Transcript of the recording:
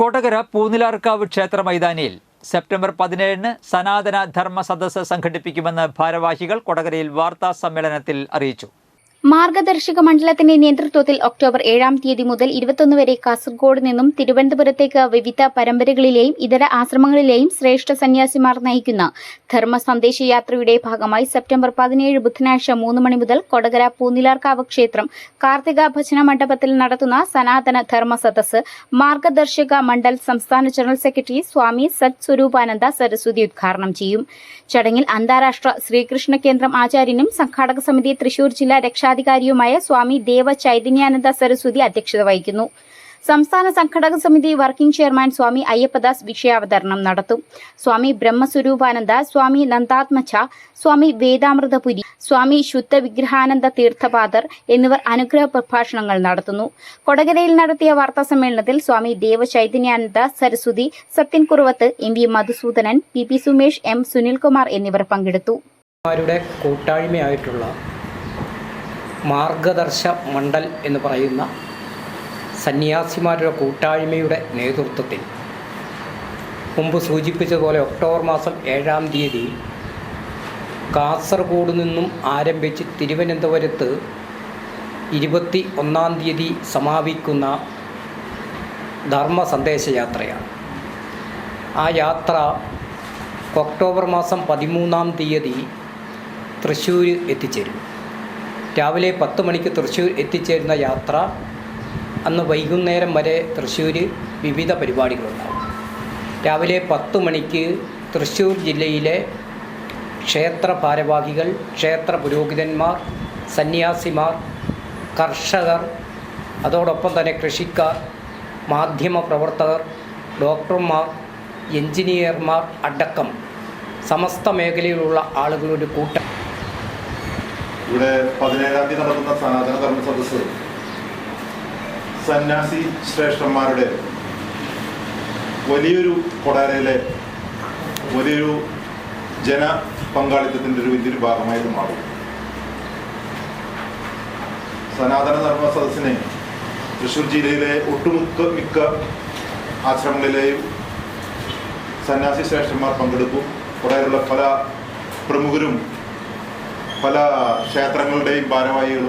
കൊടകര പൂനിലാർക്കാവ് ക്ഷേത്ര മൈതാനിയിൽ സെപ്റ്റംബർ പതിനേഴിന് സനാതന ധർമ്മ സദസ്സ് സംഘടിപ്പിക്കുമെന്ന് ഭാരവാഹികൾ കൊടകരയിൽ വാർത്താ സമ്മേളനത്തിൽ അറിയിച്ചു. മാർഗദർശക മണ്ഡലത്തിന്റെ നേതൃത്വത്തിൽ ഒക്ടോബർ ഏഴാം തീയതി മുതൽ ഇരുപത്തൊന്ന് വരെ കാസർഗോഡ് നിന്നും തിരുവനന്തപുരത്തേക്ക് വിവിധ പരമ്പരകളിലെയും ഇതര ആശ്രമങ്ങളിലെയും ശ്രേഷ്ഠ സന്യാസിമാർ നയിക്കുന്ന ധർമ്മ സന്ദേശ യാത്രയുടെ ഭാഗമായി സെപ്റ്റംബർ പതിനേഴ് ബുധനാഴ്ച മൂന്ന് മണി മുതൽ കൊടകര പൂനിലാർക്കാവ് ക്ഷേത്രം കാർത്തിക ഭജന മണ്ഡപത്തിൽ നടത്തുന്ന സനാതന ധർമ്മ സദസ് മാർഗദർശക മണ്ഡൽ സംസ്ഥാന ജനറൽ സെക്രട്ടറി സ്വാമി സത് സ്വരൂപാനന്ദ സരസ്വതി ഉദ്ഘാടനം ചെയ്യും. ചടങ്ങിൽ അന്താരാഷ്ട്ര ശ്രീകൃഷ്ണ കേന്ദ്രം ആചാര്യനും സംഘാടക സമിതി തൃശൂർ ജില്ലാ രക്ഷാധികാരിയുമായ സ്വാമി ദേവ ചൈതന്യാനന്ദ സരസ്വതി അധ്യക്ഷത വഹിക്കുന്നു. സംസ്ഥാന സംഘടക സമിതി വർക്കിംഗ് ചെയർമാൻ സ്വാമി അയ്യപ്പദാസ് വിഷയാവതരണം നടത്തും. സ്വാമി ബ്രഹ്മസ്വരൂപാനന്ദ സ്വാമി നന്ദാത്മച സ്വാമി വേദാമൃതപുരി സ്വാമി ശുദ്ധ വിഗ്രഹാനന്ദ തീർത്ഥപാദർ എന്നിവർ അനുഗ്രഹ പ്രഭാഷണങ്ങൾ നടത്തുന്നു. കൊടകരയിൽ നടത്തിയ വാർത്താ സമ്മേളനത്തിൽ Swami Deva Chaitanyananda Saraswati Sathyan Kuruvath M V Madhusudanan P P Sumesh M Sunilkumar എന്നിവർ പങ്കെടുത്തു. കൂട്ടായ്മയായിട്ടുള്ള മാർഗദർശ മണ്ഡൽ എന്ന് പറയുന്ന സന്യാസിമാരുടെ കൂട്ടായ്മയുടെ നേതൃത്വത്തിൽ. മുമ്പ് സൂചിപ്പിച്ചതുപോലെ ഒക്ടോബർ മാസം ഏഴാം തീയതി കാസർഗോഡ് നിന്നും ആരംഭിച്ച് തിരുവനന്തപുരത്ത് ഇരുപത്തി ഒന്നാം തീയതി സമാപിക്കുന്ന ധർമ്മ സന്ദേശയാത്രയാണ് ആ യാത്ര ഒക്ടോബർ മാസം പതിമൂന്നാം തീയതി തൃശ്ശൂർ എത്തിച്ചേരും. രാവിലെ പത്ത് മണിക്ക് തൃശ്ശൂർ എത്തിച്ചേരുന്ന യാത്ര അന്ന് വൈകുന്നേരം വരെ തൃശ്ശൂർ വിവിധ പരിപാടികളുണ്ടാകും രാവിലെ പത്ത് മണിക്ക് തൃശ്ശൂർ ജില്ലയിലെ ക്ഷേത്ര ഭാരവാഹികൾ ക്ഷേത്ര പുരോഹിതന്മാർ സന്യാസിമാർ കർഷകർ അതോടൊപ്പം തന്നെ കൃഷിക്കാർ മാധ്യമ പ്രവർത്തകർ ഡോക്ടർമാർ എഞ്ചിനീയർമാർ അടക്കം സമസ്ത മേഖലയിലുള്ള ആളുകളുടെ കൂട്ടം. ഇവിടെ പതിനേഴാം തീയതി നടത്തുന്ന സനാതന ധർമ്മ സദസ്സ് സന്യാസി ശ്രേഷ്ഠന്മാരുടെ വലിയൊരു കൊടാരയിലെ വലിയൊരു ജന പങ്കാളിത്തത്തിന്റെ ഒരു വലിയൊരു ഭാഗമായിട്ട് മാറും. സനാതന ധർമ്മ സദസ്സിനെ തൃശ്ശൂർ ജില്ലയിലെ ഒട്ടുമുക്ക മിക്ക ആശ്രമങ്ങളിലെയും സന്യാസി ശ്രേഷ്ഠന്മാർ പങ്കെടുക്കും. കൊടയിലുള്ള പല പ്രമുഖരും പല ക്ഷേത്രങ്ങളുടെയും ഭാരവാഹികളും